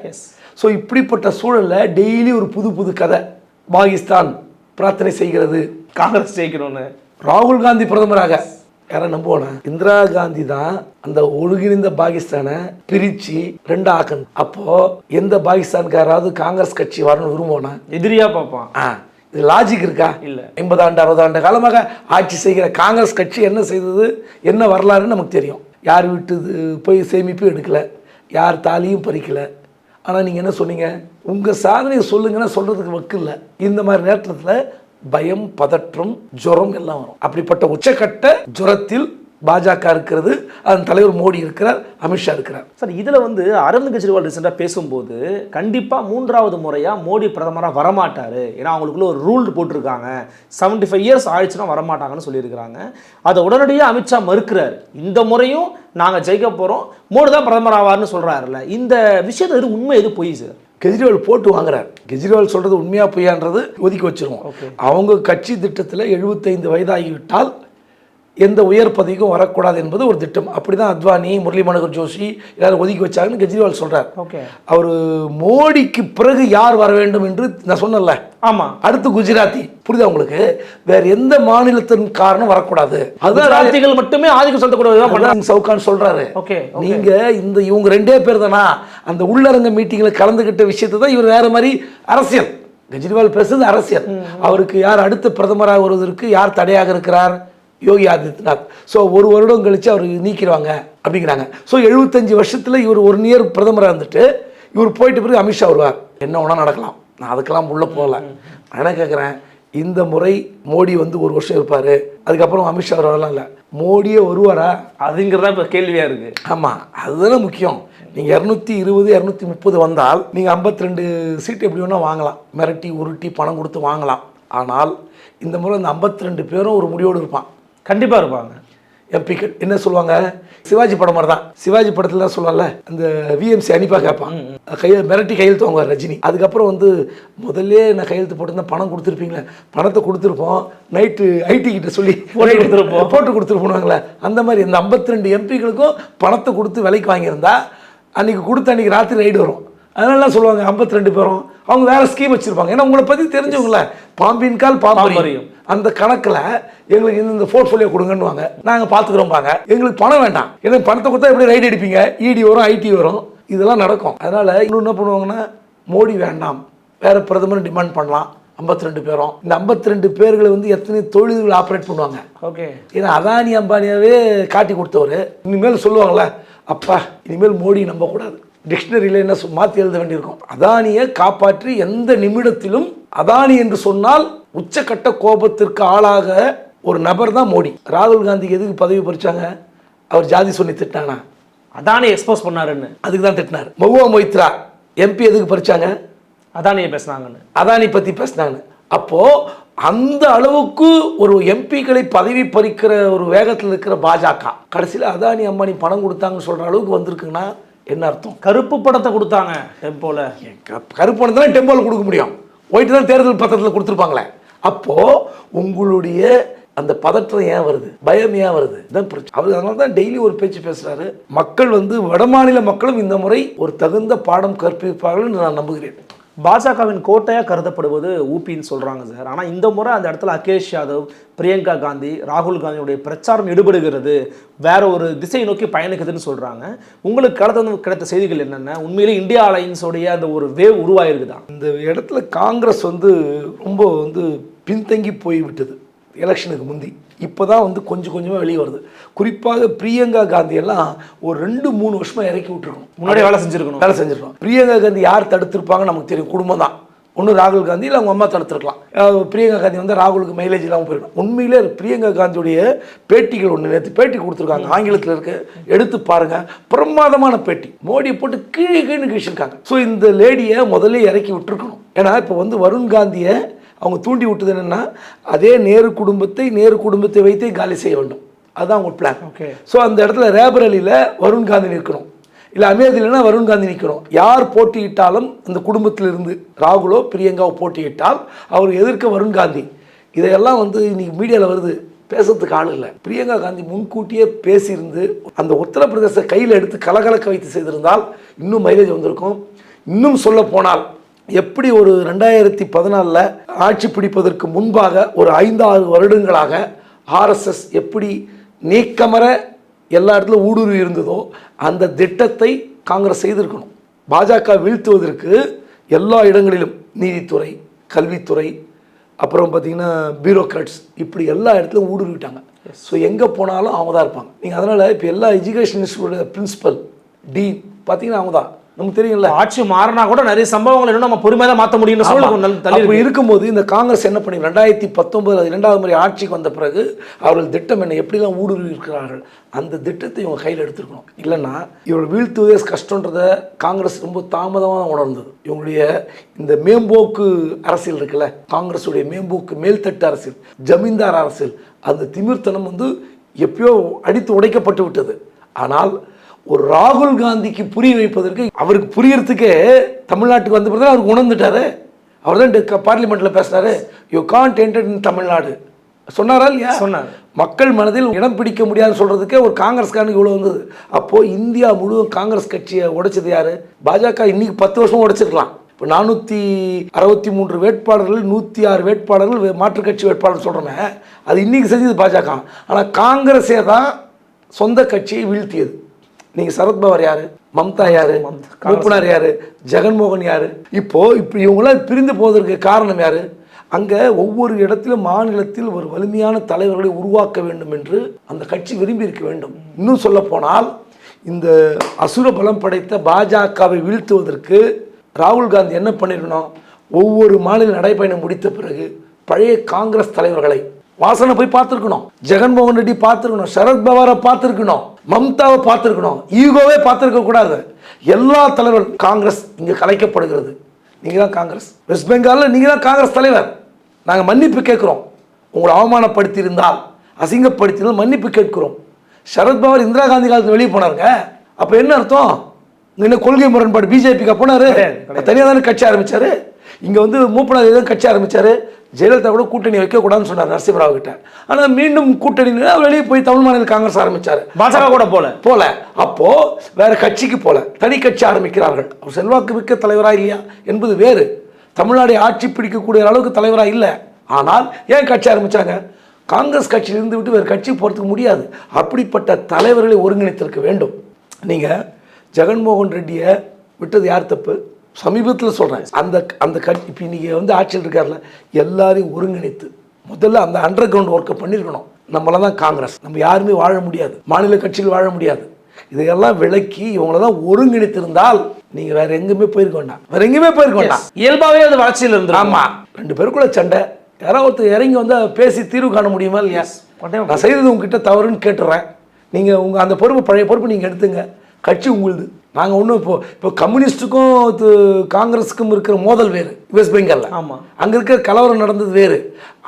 ஸோ இப்படிப்பட்ட சூழலில் டெய்லி ஒரு புது புது கதை. பாகிஸ்தான் பிரார்த்தனை செய்கிறது. காங்கிரஸ் ஜெயிக்கணும்னு. ராகுல் காந்தி பிரதமராக. யாரை நம்புவானா இந்திரா காந்தி தான் அந்த ஒழுங்கிணைந்த பாகிஸ்தானை பிரிச்சு ரெண்டு ஆக்கணும் அப்போ எந்த பாகிஸ்தான்காராவது காங்கிரஸ் கட்சி வரணும்னு விரும்புவானா எதிரியா பார்ப்பான். ஆ இது லாஜிக் இருக்கா? இல்ல. எண்பது ஆண்டு அறுபது ஆண்டு காலமாக ஆட்சி செய்கிற காங்கிரஸ் கட்சி என்ன செய்தது என்ன வரலாறுன்னு நமக்கு தெரியும். யார் வீட்டு போய் சேமிப்பு எடுக்கல யார் தாலியும் பறிக்கல. ஆனால் நீங்கள் என்ன சொன்னீங்க? உங்கள் சாதனையை சொல்லுங்கன்னா சொல்கிறதுக்கு வக்கு இல்லை இந்த மாதிரி நேரத்தில் பயம் பதற்றம் ஜுரம் எல்லாம் வரும். அப்படிப்பட்ட உச்சக்கட்ட ஜுரத்தில் பாஜக இருக்கிறது அதன் தலைவர் மோடி இருக்கிறார் அமித்ஷா இருக்கிறார். சார் இதில் வந்து அரவிந்த் கெஜ்ரிவால் ரீசெண்டாக பேசும்போது கண்டிப்பாக மூன்றாவது முறையாக மோடி பிரதமராக வரமாட்டார். ஏன்னா அவங்களுக்குள்ள ஒரு ரூல் போட்டிருக்காங்க. 75 ஃபைவ் இயர்ஸ் ஆயிடுச்சுன்னா வரமாட்டாங்கன்னு சொல்லியிருக்கிறாங்க. அதை உடனடியாக அமித்ஷா மறுக்கிறார். இந்த முறையும் நாங்கள் ஜெயிக்க போகிறோம் மோடி தான் பிரதமர் ஆவார்னு சொல்கிறாருல்ல இந்த விஷயத்துல எது உண்மை எது பொய் சார்? கெஜ்ரிவால் போட்டு வாங்குறார். கெஜ்ரிவால் சொல்றது உண்மையா பொய்யான்றது ஒதுக்கி வச்சிருவோம். அவங்க கட்சி திட்டத்தில் எழுபத்தைந்து வயதாகிவிட்டால் எந்த உயர் பதவிக்கும் வரக்கூடாது என்பது ஒரு திட்டம். அப்படிதான் அத்வானி முரளி மனோகர் ஜோஷி எல்லாரும் ஒதுக்கி வச்சாங்கன்னு கெஜ்ரிவால் சொல்றார். ஓகே. அவர் மோடிக்கு பிறகு யார் வர வேண்டும் என்று நான் சொன்னேன்ல. ஆமாம் அடுத்து குஜராத்தி. புரியுதா உங்களுக்கு? வேற எந்த மாநிலத்தின் காரணம் வரக்கூடாது. அதுதான் ராஜ- குஜராத்திகள் மட்டுமே ஆதிக்கம் அதான் சவுகான் சொல்றாரு. ஓகே நீங்க இந்த இவங்க ரெண்டே பேர் தானா? அந்த உள்ளரங்க மீட்டிங்ல கலந்துகிட்ட விஷயத்தை தான் இவர் வேற மாதிரி அரசியல். கெஜ்ரிவால் பேசுறது அரசியல். அவருக்கு யார் அடுத்த பிரதமராக வருவதற்கு யார் தடையாக இருக்கிறார்? யோகி ஆதித்யநாத். ஸோ ஒரு வருடம் கழிச்சு அவர் நீக்கிடுவாங்க அப்படிங்கிறாங்க. ஸோ எழுபத்தஞ்சு வருஷத்துல இவர் ஒரு நியர் பிரதமராக இருந்துட்டு இவர் போயிட்டு பிறகு அமித்ஷா வருவார். என்ன வேணா நடக்கலாம். நான் அதுக்கெல்லாம் உள்ள போகல. நான் கேட்குறேன் இந்த முறை மோடி வந்து ஒரு வருஷம் இருப்பாரு. அதுக்கப்புறம் அமித்ஷா வரலாம் இல்லை? மோடியே வருவாரா? அதுங்கிறதா இப்போ கேள்வியாக இருக்குது ஆமாம் அதுதானே முக்கியம். நீங்கள் இரநூத்தி இருபது இரநூத்தி முப்பது வந்தால் நீங்கள் 52 ரெண்டு சீட் எப்படி வேணால் வாங்கலாம். மிரட்டி உருட்டி பணம் கொடுத்து வாங்கலாம். ஆனால் இந்த முறை இந்த 52 ரெண்டு பேரும் ஒரு முடிவோடு இருப்பான். கண்டிப்பாக இருப்பாங்க எம்பிக்கள் என்ன சொல்லுவாங்க? சிவாஜி படம் மாதிரி தான் சிவாஜி படத்துல தான் சொல்லுவாங்கல்ல அந்த விஎம்சி அனுப்பா கேட்பான் கையை மிரட்டி கையெழுத்து வாங்குவார் ரஜினி. அதுக்கப்புறம் வந்து முதல்ல நான் கையெழுத்து போட்டிருந்தா பணம் கொடுத்துருப்பீங்களே பணத்தை கொடுத்துருப்போம். நைட்டு ஐடி கிட்ட சொல்லி போட்டு கொடுத்துருப்போம். போட்டு கொடுத்துருப்போனாங்களே அந்த மாதிரி இந்த 52 ரெண்டு எம்பிக்களுக்கும் பணத்தை கொடுத்து விலைக்கு வாங்கியிருந்தா அன்னைக்கு கொடுத்து அன்னைக்கு ராத்திரி ரைடு வரும். அதனால சொல்லுவாங்க 52 ரெண்டு பேரும். அவங்க வேற ஸ்கீம் வச்சிருப்பாங்க. ஏன்னா உங்களை பத்தி தெரிஞ்சவங்கள பாம்பின் கால் பாம்பரியும். அந்த கணக்குல எங்களுக்கு இந்த- போர்ட்ஃபோலியோ கொடுங்கன்னுவாங்க. நாங்க பாத்துக்கிறோம்பாங்க. எங்களுக்கு பணம் வேண்டாம். எனக்கு பணத்தை கொடுத்தா எப்படி ரைட் அடிப்பீங்க? இடி வரும் ஐடி வரும். இதெல்லாம் நடக்கும். அதனால இன்னும் என்ன பண்ணுவாங்கன்னா மோடி வேண்டாம். வேற பிரதமர் டிமாண்ட் பண்ணலாம். 52 ரெண்டு பேரும். இந்த 52 ரெண்டு பேர்களை வந்து எத்தனை தொழில்கள் ஆப்ரேட் பண்ணுவாங்க? ஓகே. ஏன்னா அதானி அம்பானியாவே காட்டி கொடுத்தவர். இனிமேல் சொல்லுவாங்களே அப்பா இனிமேல் மோடி நம்பக்கூடாது. டிக்ஷனரியில் என்ன மாத்தி எழுத வேண்டியிருக்கும். அதானியை காப்பாற்றி எந்த நிமிடத்திலும் அதானி என்று சொன்னால் உச்சக்கட்ட கோபத்திற்கு ஆளாக ஒரு நபர் தான் மோடி. ராகுல் காந்திக்கு எதுக்கு பதவி பறிச்சாங்க? அவர் ஜாதி சொல்லி திட்டினானா? அதானே எக்ஸ்போஸ் பண்ணாருன்னு. அதுக்கு தான் திட்டினார். மகுவா மொய்த்ரா எம்பி எதுக்கு பறிச்சாங்க? அதானியை பேசுனாங்கன்னு. அதானி பத்தி பேசினாங்க அப்போ அந்த அளவுக்கு ஒரு எம்பிக்களை பதவி பறிக்கிற ஒரு வேகத்தில் இருக்கிற பாஜக கடைசியில் அதானி அம்பானி பணம் கொடுத்தாங்கன்னு சொல்ற அளவுக்கு வந்திருக்குன்னா என்ன அர்த்தம்? கருப்பு படத்தை கொடுத்தாங்க கருப்பு கருப்பணத்தை தான் டெம்போவில் கொடுக்க முடியும். ஒயிட் தான் தேர்தல் பத்திரத்தில் கொடுத்துருப்பாங்களே. அப்போது உங்களுடைய அந்த பதற்றம் ஏன் வருது? பயம் ஏன் வருது? இதான் பிரச்சனை அவர் அதனால தான் டெய்லி ஒரு பேச்சு பேசுகிறாரு மக்கள் வந்து வடமாநில மக்களும் இந்த முறை ஒரு தகுந்த பாடம் கற்பிப்பார்கள் நான் நம்புகிறேன். பாஜகவின் கோட்டையாக கருதப்படுவது ஊபின்னு சொல்கிறாங்க சார். ஆனால் இந்த முறை அந்த இடத்துல அகேஷ் யாதவ் பிரியங்கா காந்தி ராகுல் காந்தியுடைய பிரச்சாரம் ஈடுபடுகிறது வேற ஒரு திசை நோக்கி பயணிக்குதுன்னு சொல்கிறாங்க உங்களுக்கு கடத்த கிடைத்த செய்திகள் என்னென்ன? உண்மையிலே இந்தியா அலையன்ஸோடைய அந்த ஒரு வேவ் உருவாயிருக்குதா? இந்த இடத்துல காங்கிரஸ் வந்து ரொம்ப வந்து பின்தங்கி போய்விட்டது எலெக்ஷனுக்கு முந்தி. இப்போ தான் வந்து கொஞ்சம் கொஞ்சமாக வெளியே வருது. குறிப்பாக பிரியங்கா காந்தி எல்லாம் ஒரு ரெண்டு மூணு வருஷமா இறக்கி விட்டுருக்கணும். முன்னாடி வேலை செஞ்சிருக்கணும். வேலை செஞ்சிருக்கோம் பிரியங்கா காந்தி யார் தடுத்திருப்பாங்க நமக்கு தெரியும். குடும்பம் தான். ஒன்று ராகுல் காந்தி இல்லை அவங்க அம்மா தடுத்திருக்கலாம். பிரியங்கா காந்தி வந்து ராகுலுக்கு மைலேஜ் இல்லாமல் போயிருக்கும் உண்மையிலே பிரியங்கா காந்தியுடைய பேட்டிகள் ஒன்று நேற்று பேட்டி கொடுத்துருக்காங்க. ஆங்கிலத்தில் இருக்க. எடுத்து பாருங்க. பிரமாதமான பேட்டி. மோடியை போட்டு கீழே கீழே கீழ்ச்சிருக்காங்க ஸோ இந்த லேடியை முதல்ல இறக்கி விட்டுருக்கணும். ஏன்னா இப்போ வந்து வருண் காந்தியை அவங்க தூண்டி விட்டது என்னன்னா அதே நேரு குடும்பத்தை நேரு குடும்பத்தை வைத்தே காலி செய்ய வேண்டும். அதுதான் அவங்க பிளான் ஓகே ஸோ அந்த இடத்துல ரேபரலியில் வருண் காந்தி நிற்கணும். இல்லை அமேதியிலனா வருண் காந்தி நிற்கணும். யார் போட்டியிட்டாலும் அந்த குடும்பத்திலிருந்து ராகுலோ பிரியங்காவோ போட்டியிட்டால் அவர் எதிர்க்க வருண் காந்தி. இதையெல்லாம் வந்து இன்னைக்கு மீடியாவில் வருது. பேசுறதுக்கு ஆள் இல்லை. பிரியங்கா காந்தி முன்கூட்டியே பேசியிருந்து அந்த உத்தரப்பிரதேச கையில் எடுத்து கலகலக்க வைத்து செய்திருந்தால் இன்னும் மைலேஜ் வந்திருக்கும். இன்னும் சொல்ல போனால் எப்படி ஒரு ரெண்டாயிரத்தி பதினாலில் ஆட்சி பிடிப்பதற்கு முன்பாக ஒரு ஐந்தாறு வருடங்களாக ஆர்எஸ்எஸ் எப்படி நீக்கமர எல்லா இடத்துல ஊடுருவி இருந்ததோ அந்த திட்டத்தை காங்கிரஸ் செய்திருக்கணும். பாஜக வீழ்த்துவதற்கு எல்லா இடங்களிலும் நீதித்துறை கல்வித்துறை அப்புறம் பார்த்தீங்கன்னா பியூரோக்ராட்ஸ் இப்படி எல்லா இடத்துலையும் ஊடுருவிட்டாங்க. ஸோ எங்கே போனாலும் அவங்க தான் இருப்பாங்க. நீங்கள் அதனால் இப்போ எல்லா எஜுகேஷன் இன்ஸ்டியூட்டோட பிரின்சிபல் டீன் பார்த்தீங்கன்னா அவங்க தான். நமக்கு தெரியும்ல? ஆட்சி மாறினா கூட நிறைய சம்பவங்கள் இன்னும் நம்ம பொறுமையாக தான் மாற்ற முடியும்னு சொல்லி. இருக்கும்போது இந்த காங்கிரஸ் என்ன பண்ணி ரெண்டாயிரத்தி பத்தொன்பது இரண்டாவது முறை ஆட்சிக்கு வந்த பிறகு அவர்கள் திட்டம் என்ன எப்படிலாம் ஊடுருவி இருக்கிறார்கள் அந்த திட்டத்தை இவங்க கையில் எடுத்துருக்கணும். இல்லைன்னா இவர்கள் வீழ்த்துவதே கஷ்டன்றதை காங்கிரஸ் ரொம்ப தாமதமாக உணர்ந்தது. இவங்களுடைய இந்த மேம்போக்கு அரசியல் இருக்குல்ல காங்கிரஸுடைய மேம்போக்கு மேல்தட்டு அரசியல் ஜமீன்தார் அரசியல் அந்த திமிர்த்தனம் வந்து எப்பயோ அடித்து உடைக்கப்பட்டு விட்டது. ஆனால் ஒரு ராகுல் காந்திக்கு புரிய வைப்பதற்கு அவருக்கு புரியறதுக்கே தமிழ்நாட்டுக்கு வந்த பிறகு அவருக்கு உணர்ந்துட்டாரு. அவர் தான் பார்லிமெண்ட்ல பேசினாரு you can't enter in Tamil Nadu. சொன்னாரா இல்லையா? சொன்னார். மக்கள் மனதில் இடம் பிடிக்க முடியாதுன்னு சொல்றதுக்கே ஒரு காங்கிரஸ்காரனுக்கு இவ்வளோ வந்தது. அப்போ இந்தியா முழுவதும் காங்கிரஸ் கட்சியை உடைச்சது யாரு? பாஜக இன்னைக்கு பத்து வருஷம் உடைச்சிருக்கலாம். இப்போ நானூற்றி அறுபத்தி மூன்று வேட்பாளர்கள் நூற்றி ஆறு வேட்பாளர்கள் மாற்றுக் கட்சி வேட்பாளர் சொல்கிறோமே அது இன்னைக்கு செஞ்சது பாஜக. ஆனால் காங்கிரஸே தான் சொந்த கட்சியை வீழ்த்தியது. நீங்க சரத்பவர் யாரு? மம்தா யாரு? மூப்பனார் யாரு? ஜெகன்மோகன் யாரு? இப்போ இப்படி இவங்களாம் பிரிந்து போவதற்கு காரணம் யாரு? அங்க ஒவ்வொரு இடத்திலும் மாநிலத்தில் ஒரு வலிமையான தலைவர்களை உருவாக்க வேண்டும் என்று அந்த கட்சி விரும்பி இருக்க வேண்டும். இன்னும் சொல்ல போனால் இந்த அசுர பலம் படைத்த பாஜகவை வீழ்த்துவதற்கு ராகுல் காந்தி என்ன பண்ணிருக்கணும்? ஒவ்வொரு மாநில நடைப்பயணம் முடித்த பிறகு பழைய காங்கிரஸ் தலைவர்களை வாசனை போய் பார்த்துருக்கணும். ஜெகன்மோகன் ரெட்டி பார்த்துருக்கணும். சரத்பவாரை பார்த்துருக்கணும். மம்தாவை பார்த்துருக்கணும். ஈகோவே பார்த்துருக்க கூடாது. எல்லா தலைவர் காங்கிரஸ் இங்கே கலைக்கப்படுகிறது. நீங்கள் தான் காங்கிரஸ். வெஸ்ட் பெங்காலில் நீங்கள் தான் காங்கிரஸ் தலைவர். நாங்கள் மன்னிப்பு கேட்குறோம். உங்களை அவமானப்படுத்தியிருந்தால் அசிங்கப்படுத்தியிருந்தால் மன்னிப்பு கேட்கிறோம். சரத்பவார் இந்திரா காந்தி காலத்தில் வெளியே போனாருங்க. அப்போ என்ன அர்த்தம்? என்ன கொள்கை முரண்பாடு பிஜேபிக்கு போனாரு. தனியாக தானே கட்சி ஆரம்பிச்சாரு? இங்கே வந்து மூப்பனார் ஏதோ கட்சி ஆரம்பிச்சாரு ஜெயலலிதா கூட கூட்டணி வைக்கக்கூடாதுன்னு சொன்னார் நரசிம்மராவ் கிட்ட ஆனால் மீண்டும் கூட்டணி அவர் வெளியே போய் தமிழ் மாநில காங்கிரஸ் ஆரம்பிச்சாரு. பாஜக கூட போல. போல. அப்போ வேற கட்சிக்கு போல. தனி கட்சி ஆரம்பிக்கிறார்கள். அவர் செல்வாக்கு மிக்க தலைவரா இல்லையா என்பது வேறு. தமிழ்நாடை ஆட்சி பிடிக்கக்கூடிய அளவுக்கு தலைவரா இல்லை. ஆனால் ஏன் கட்சி ஆரம்பிச்சாங்க? காங்கிரஸ் கட்சியில் இருந்து விட்டு வேறு கட்சி போகிறதுக்கு முடியாது. அப்படிப்பட்ட தலைவர்களை ஒருங்கிணைத்திருக்க வேண்டும். நீங்கள் ஜெகன்மோகன் ரெட்டியை விட்டது யார் தப்பு? சமீபத்தில் சொல்கிறேன் அந்த அந்த கட்சி இப்போ நீங்கள் வந்து ஆட்சியில் இருக்கார்ல எல்லாரையும் ஒருங்கிணைத்து முதல்ல அந்த அண்டர் கிரவுண்ட் ஒர்க்கை பண்ணியிருக்கணும் நம்மளாம் தான் காங்கிரஸ். நம்ம யாருமே வாழ முடியாது. மாநில கட்சியில் வாழ முடியாது. இதையெல்லாம் விளக்கி இவங்கள தான் ஒருங்கிணைத்திருந்தால் நீங்க வேற எங்குமே போயிருக்க வேண்டாம். வேற எங்கேயுமே போயிருக்க வேண்டாம். இயல்பாவே அது வளர்ச்சியில் இருந்து ஆமா. ரெண்டு பேருக்குள்ள சண்டை. யாராவது ஒருத்தர் இறங்கி வந்து பேசி தீர்வு காண முடியுமா இல்லையா? நான் செய்தது உங்ககிட்ட தவறுன்னு கேட்டுறேன். நீங்க உங்க அந்த பொறுப்பு பழைய பொறுப்பு நீங்க எடுத்துங்க. கட்சி உங்களுது. நாங்க ஒன்றும் இப்போ இப்போ கம்யூனிஸ்ட்டுக்கும் இது காங்கிரஸுக்கும் இருக்கிற மோதல் வேறு வெஸ்ட் பெங்கால்ல ஆமா. அங்க இருக்கிற கலவரம் நடந்தது வேறு.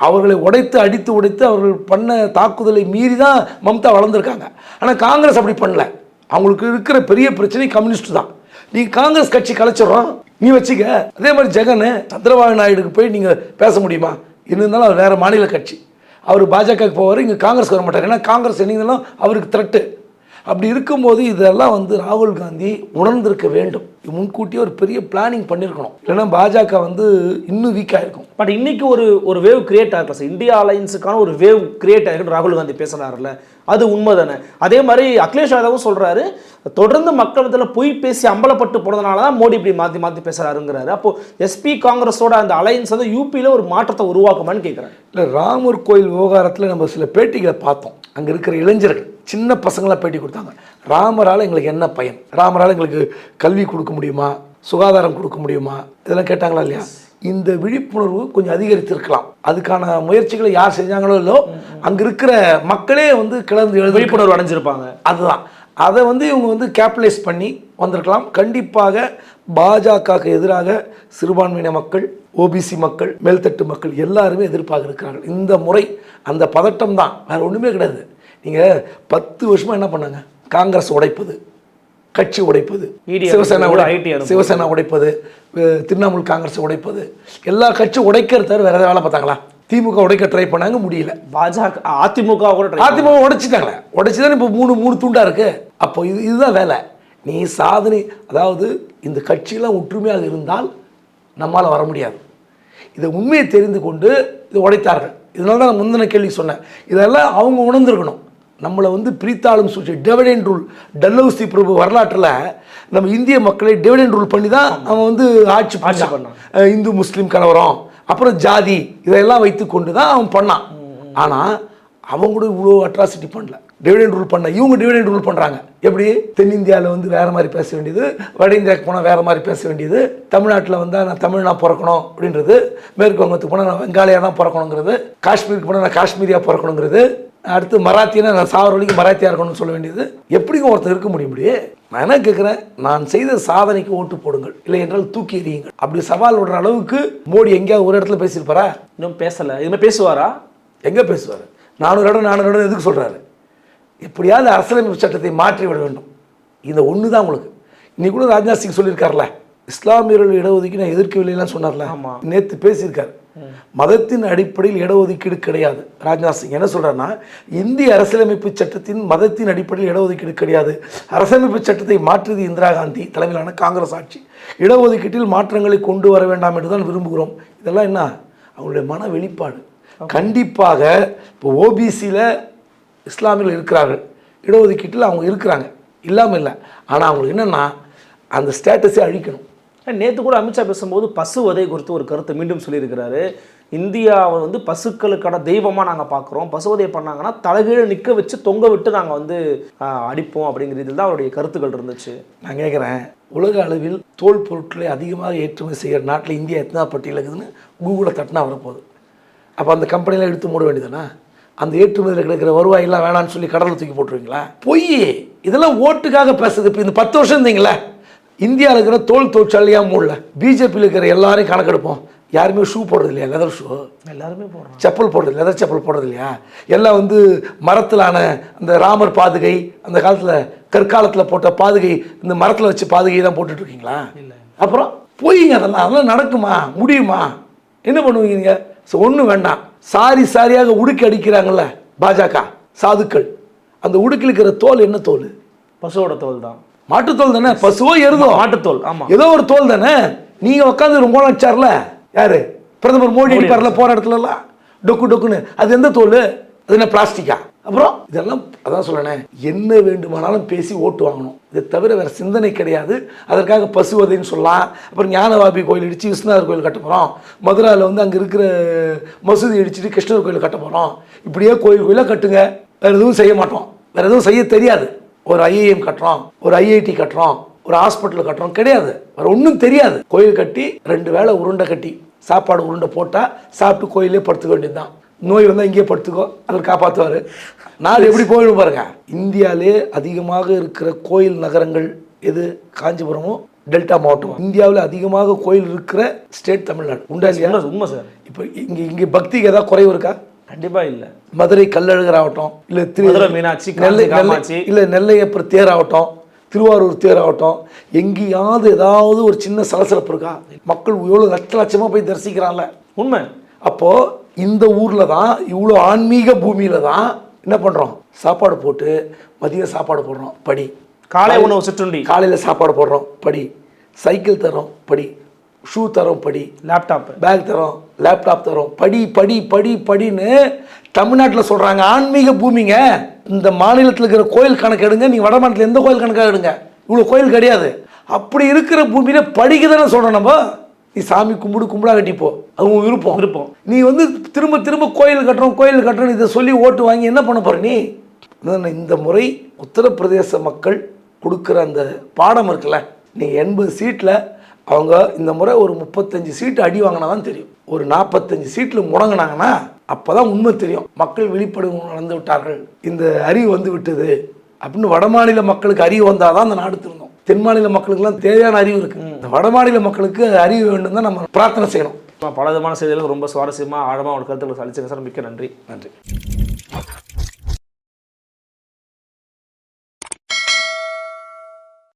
அவர்களை உடைத்து அடித்து உடைத்து அவர்கள் பண்ண தாக்குதலை மீறி தான் மம்தா வளர்ந்துருக்காங்க. ஆனா காங்கிரஸ் அப்படி பண்ணல. அவங்களுக்கு இருக்கிற பெரிய பிரச்சனை கம்யூனிஸ்ட் தான். நீ காங்கிரஸ் கட்சி கலைச்சிடுறோம் நீ வச்சுக்க. அதே மாதிரி ஜெகன் சந்திரபாபு நாயுடுக்கு போய் நீங்க பேச முடியுமா? இருந்தாலும் அவர் வேற மாநில கட்சி. அவர் பாஜகவுக்கு போவார் இங்கே காங்கிரஸ் வர மாட்டார். ஏன்னா காங்கிரஸ் என்னைங்களும் அவருக்கு த்ரெட்டு அப்படி இருக்கும்போது இதெல்லாம் வந்து ராகுல் காந்தி உணர்ந்திருக்க வேண்டும். முன்கூட்டியே ஒரு பெரிய பிளானிங் பண்ணியிருக்கணும் இல்லைன்னா பாஜக வந்து இன்னும் வீக்காக இருக்கும் பட் இன்னைக்கு ஒரு ஒரு வேவ் கிரியேட் ஆகல சார் இந்தியா அலையன்ஸுக்கான ஒரு வேவ் கிரியேட் ஆகிருக்கு ராகுல் காந்தி பேசுறாருல்ல அது உண்மைதானே? அதே மாதிரி அகிலேஷ் யாதவும் சொல்றாரு தொடர்ந்து மக்களிடத்தில் பொய் பேசி அம்பலப்பட்டு போனதுனால தான் மோடி இப்படி மாற்றி மாற்றி பேசுறாருங்கிறாரு. அப்போ எஸ்பி காங்கிரஸோட அந்த அலையன்ஸ் வந்து யூபியில் ஒரு மாற்றத்தை உருவாக்குமான்னு கேட்குறேன் இல்லை ராமர் கோயில் விவகாரத்தில் நம்ம சில பேட்டிகளை பார்த்தோம். அங்கே இருக்கிற இளைஞர்கள். சின்ன பசங்களாம் பேட்டி கொடுத்தாங்க. ராமரால் எங்களுக்கு என்ன பயன்? ராமரால் எங்களுக்கு கல்வி கொடுக்க முடியுமா? சுகாதாரம் கொடுக்க முடியுமா? இதெல்லாம் கேட்டாங்களா இல்லையா? இந்த விழிப்புணர்வு கொஞ்சம் அதிகரித்திருக்கலாம். அதுக்கான முயற்சிகளை யார் செஞ்சாங்களோ இல்லோ அங்கே இருக்கிற மக்களே வந்து கிளர்ந்து எழுதி விழிப்புணர்வு அடைஞ்சிருப்பாங்க. அதுதான். அதை வந்து இவங்க வந்து கேபிட்டலைஸ் பண்ணி வந்திருக்கலாம். கண்டிப்பாக பாஜகவுக்கு எதிராக சிறுபான்மையின மக்கள் ஓபிசி மக்கள் மேல்தட்டு மக்கள் எல்லாருமே எதிர்ப்பாக இருக்கிறார்கள். இந்த முறை அந்த பதட்டம் தான். வேறு ஒன்றுமே கிடையாது. நீங்கள் பத்து வருஷமாக என்ன பண்ணாங்க? காங்கிரஸ் உடைப்பது கட்சி உடைப்பது ED சிவசேனா. சிவசேனா உடைப்பது திரிணாமுல் காங்கிரஸ் உடைப்பது எல்லா கட்சியும் உடைக்கிறது தவிர வேறு ஏதாவது வேலை பார்த்தாங்களா? திமுக உடைக்க ட்ரை பண்ணாங்க முடியல. பாஜக அதிமுக கூட அதிமுக உடைச்சிட்டாங்களே உடைச்சு தானே இப்போ மூணு மூணு துண்டா இருக்கு. அப்போ இது இதுதான் வேலை. நீ சாதனை அதாவது இந்த கட்சியெல்லாம் ஒற்றுமையாக இருந்தால் நம்மால் வர முடியாது. இதை உண்மையை தெரிந்து கொண்டு இதை உடைத்தார்கள். இதனால தான் நான் முந்தின கேள்வி சொன்னேன். இதெல்லாம் அவங்க உணர்ந்திருக்கணும். நம்மளை வந்து பிரித்தாளும் சூழ்ச்சி. டிவிடெண்ட் ரூல் டல்லௌசி பிரபு வரலாற்றில் நம்ம இந்திய மக்களை டிவிடெண்ட் ரூல் பண்ணி தான் அவன் வந்து ஆட்சி ஆட்சி பண்ணான் இந்து முஸ்லீம் கலவரம் அப்புறம் ஜாதி இதெல்லாம் வைத்து கொண்டு தான் அவன் பண்ணான். ஆனால் அவங்க கூட இவ்வளோ அட்ராசிட்டி பண்ணல. டிவிடெண்ட் ரூல் பண்ண இவங்க டிவிடெண்ட் ரூல் பண்ணுறாங்க எப்படி? தென்னிந்தியாவில் வந்து வேறு மாதிரி பேச வேண்டியது வட இந்தியாவுக்கு போனால் வேறு மாதிரி பேச வேண்டியது தமிழ்நாட்டில் வந்தால் நான் தமிழ்னா பிறக்கணும் அப்படின்றது மேற்கு வங்கத்துக்கு போனால் நான் வெங்காலியாக தான் பிறக்கணுங்கிறது காஷ்மீருக்கு போனால் நான் காஷ்மீரியாக பிறக்கணுங்கிறது அடுத்து மராத்தினா நான் சாவர வரைக்கும் மராத்தியாக இருக்கணும்னு சொல்ல வேண்டியது. எப்படிங்க ஒருத்தர் இருக்க முடியும் இப்படி நான் என்ன கேட்குறேன் நான் செய்த சாதனைக்கு ஓட்டு போடுங்கள். இல்லை என்றால் தூக்கி எறியுங்கள். அப்படி சவால் விடுற அளவுக்கு மோடி எங்கேயாவது ஒரு இடத்துல பேசியிருப்பாரா? இன்னும் பேசல. இதுமாதிரி பேசுவாரா? எங்கே பேசுவார்? நானூறு இடம் நானூறு இடம் எதுக்கு சொல்கிறாரு எப்படியாவது அரசியலமைப்பு சட்டத்தை மாற்றி விட வேண்டும். இந்த ஒன்று தான் உங்களுக்கு. இன்னைக்கு கூட ராஜ்நாத் சிங் சொல்லியிருக்காருல இஸ்லாமியர்கள் இடஒதுக்கீடு நான் எதிர்க்கவில்லைலாம் சொன்னார்ல. ஆமா. நேற்று பேசியிருக்காரு. மதத்தின் அடிப்படையில் இடஒதுக்கீடு கிடையாது. ராஜ்நாத் சிங் என்ன சொல்றாருன்னா இந்திய அரசியலமைப்பு சட்டத்தின் மதத்தின் அடிப்படையில் இடஒதுக்கீடு கிடையாது. அரசியலமைப்பு சட்டத்தை மாற்றியது இந்திரா காந்தி தலைமையிலான காங்கிரஸ் ஆட்சி. இடஒதுக்கீட்டில் மாற்றங்களை கொண்டு வர வேண்டாம் என்று தான் விரும்புகிறோம். இதெல்லாம் என்ன? அவங்களுடைய மன வெளிப்பாடு. கண்டிப்பாக இப்போ ஓபிசியில் இஸ்லாமியர்கள் இருக்கிறார்கள். இடஒதுக்கீட்டில் அவங்க இருக்கிறாங்க. இல்லாமல் இல்லை. ஆனால் அவங்களுக்கு என்னென்னா அந்த ஸ்டேட்டஸை அழிக்கணும். நேற்று கூட அமித்ஷா பேசும்போது பசு வதை குறித்து ஒரு கருத்தை மீண்டும் சொல்லியிருக்கிறாரு. இந்தியாவை வந்து பசுக்களுக்கான தெய்வமாக நாங்கள் பார்க்குறோம் பசுவதையை பண்ணாங்கன்னா தலைகீழ நிற்க வச்சு தொங்க விட்டு நாங்கள் வந்து அடிப்போம் அப்படிங்கிற இதில் தான் அவருடைய கருத்துக்கள் இருந்துச்சு. நான் கேட்குறேன் உலக அளவில் தோல் பொருட்களை அதிகமாக ஏற்றுமதி செய்கிற நாட்டில் இந்தியா எத்தனை பட்டியல் இருக்குதுன்னு கூகுளை தட்டினா வரப்போகுது. அப்போ அந்த கம்பெனிலாம் எடுத்து மூட வேண்டியதுதானே? அந்த ஏற்றுமதியில் கிடைக்கிற வருவாயெல்லாம் வேணான்னு சொல்லி கடலில் தூக்கி போட்டுருவீங்களா? பொய் இதெல்லாம் ஓட்டுக்காக பேசுது. இப்போ இந்த பத்து வருஷம் இருந்தீங்களே இந்தியாவில் இருக்கிற தோல் தொழிற்சாலையாக மூடல. பிஜேபியில் இருக்கிற எல்லாரையும் கணக்கெடுப்போம். யாருமே ஷூ போடுறது இல்லையா? லெதர் ஷூ எல்லாருமே போடுறோம் செப்பல் போடுறது லெதர் செப்பல் போடுறது இல்லையா? எல்லாம் வந்து மரத்திலான அந்த ராமர் பாதுகை அந்த காலத்தில் கற்காலத்தில் போட்ட பாதுகை இந்த மரத்தில் வச்சு பாதுகை தான் போட்டுட்டு இருக்கீங்களா? இல்லை. அப்புறம் பொய்ங்க அதெல்லாம் அதெல்லாம் நடக்குமா? முடியுமா? என்ன பண்ணுவீங்க நீங்க? ஒன்றும் வேண்டாம். சாரி சாரியாக உடுக்கி அடிக்கிறாங்கல்ல பாஜக சாதுக்கள். அந்த உடுக்கில் இருக்கிற தோல் என்ன தோல்? பசுவோட தோல் தான். மாட்டுத்தோல் தானே? பசுவோ எருதோ? மாட்டுத்தோல் ஆமா. ஏதோ ஒரு தோல் தானே? நீங்க உட்காந்து ரொம்ப வச்சார்ல யாரு? பிரதமர் மோடி அடிப்பார்ல போற இடத்துல எல்லாம் டொக்கு டொக்குன்னு. அது எந்த தோல்? அது என்ன பிளாஸ்டிக்கா? அப்புறம் இதெல்லாம் அதான் சொல்லணேன் என்ன வேண்டுமானாலும் பேசி ஓட்டு வாங்கணும். இதை தவிர வேற சிந்தனை கிடையாது. அதற்காக பசுவதைன்னு சொல்லலாம். அப்புறம் ஞானவாபி கோயில் இடிச்சு விஸ்வநாதர் கோயில் கட்ட போகிறோம் மதுராவில் வந்து அங்கே இருக்கிற மசூதி இடிச்சிட்டு கிருஷ்ணர் கோயில் கட்ட போகிறோம் இப்படியே கோயில் கோயிலாக கட்டுங்க. வேற எதுவும் செய்ய மாட்டோம். வேற எதுவும் செய்ய தெரியாது. ஒரு ஐஏஎம் கட்டுறோம் ஒரு ஐஐடி கட்டுறோம் ஒரு ஹாஸ்பிட்டல் கட்டுறோம் கிடையாது. வேற ஒன்றும் தெரியாது. கோயில் கட்டி ரெண்டு வேளை உருண்டை கட்டி சாப்பாடு உருண்டை போட்டால் சாப்பிட்டு கோயிலே படுத்துக்க வேண்டியதுதான். நோய் வந்தால் இங்கேயே படுத்துக்கோ அவர் காப்பாற்றுவார் நாடு எப்படி போயிடும் பாருங்க. இந்தியாவிலே அதிகமாக இருக்கிற கோயில் நகரங்கள் எது? காஞ்சிபுரமும் டெல்டா மாவட்டம். இந்தியாவில் அதிகமாக கோயில் இருக்கிற ஸ்டேட் தமிழ்நாடு. உண்டா இல்லையா? உண்மை உண்மை சார். இப்போ இங்கே இங்கே பக்திக்கு ஏதாவது குறைவு இருக்கா? கண்டிப்பா இல்ல. மதுரை கல்லழகர் ஆகட்டும் இல்லை திரு மீனாட்சி, நெல்லை காமாட்சி. இல்லை நெல்லையப்பர் தேர் ஆகட்டும் திருவாரூர் தேர் ஆகட்டும் எங்கேயாவது ஏதாவது ஒரு சின்ன சலசலப்பு இருக்கா? மக்கள் எவ்வளோ லட்ச லட்சமாக போய் தரிசிக்கிறான்ல. உண்மை. அப்போ இந்த ஊர்ல தான் இவ்வளோ ஆன்மீக பூமியில தான் என்ன பண்றோம்? சாப்பாடு போட்டு மதிய சாப்பாடு போடுறோம் படி. காலை உணவு சிற்றுண்டி. காலையில் சாப்பாடு போடுறோம் படி. சைக்கிள் தரோம் படி. ஷூ தரோம் படி. லேப்டாப் பேக் தரோம் லேப்டாப் தரோம். படி படி படி படின்னு தமிழ்நாட்டில் சொல்கிறாங்க ஆன்மீக பூமிங்க. இந்த மாநிலத்தில் இருக்கிற கோயில் கணக்கு எடுங்க. நீங்கள் வட மாநிலத்தில் எந்த கோயில் கணக்காக எடுங்க? இவ்வளோ கோயில் கிடையாது. அப்படி இருக்கிற பூமியில படிக்க தானே சொல்கிறோம் நம்ம? நீ சாமி கும்பிடு கும்பிடா கட்டிப்போ. உன் விருப்பம். விருப்பம். நீ வந்து திரும்ப திரும்ப கோயில் கட்டுறோம் கோயில் கட்டுறோம் இதை சொல்லி ஓட்டு வாங்கி என்ன பண்ண போற நீ? இந்த முறை உத்தரப்பிரதேச மக்கள் கொடுக்குற அந்த பாடம் இருக்குல்ல நீ எண்பது சீட்டில் அவங்க இந்த முறை ஒரு முப்பத்தஞ்சு சீட்டு அடி வாங்கினா தான் தெரியும். ஒரு நாற்பத்தஞ்சு சீட்டில் முடங்கினாங்கன்னா அப்போ தான் உண்மை தெரியும். மக்கள் விழிப்படை நடந்து விட்டார்கள். இந்த அறிவு வந்து விட்டது. அப்படின்னு வடமாநில மக்களுக்கு அறிவு வந்தால் தான் அந்த நாடு திருந்தோம். தென் மாநில மக்களுக்கெல்லாம் தேவையான அறிவு இருக்கு. இந்த வடமாநில மக்களுக்கு அறிவு வேண்டும் தான் நம்ம பிரார்த்தனை செய்யணும். பல விதமான செய்திகளுக்கு ரொம்ப சுவாரஸ்யமா ஆழமா ஒரு கருத்துக்களை அளிச்சுங்க சார் மிக்க நன்றி. நன்றி.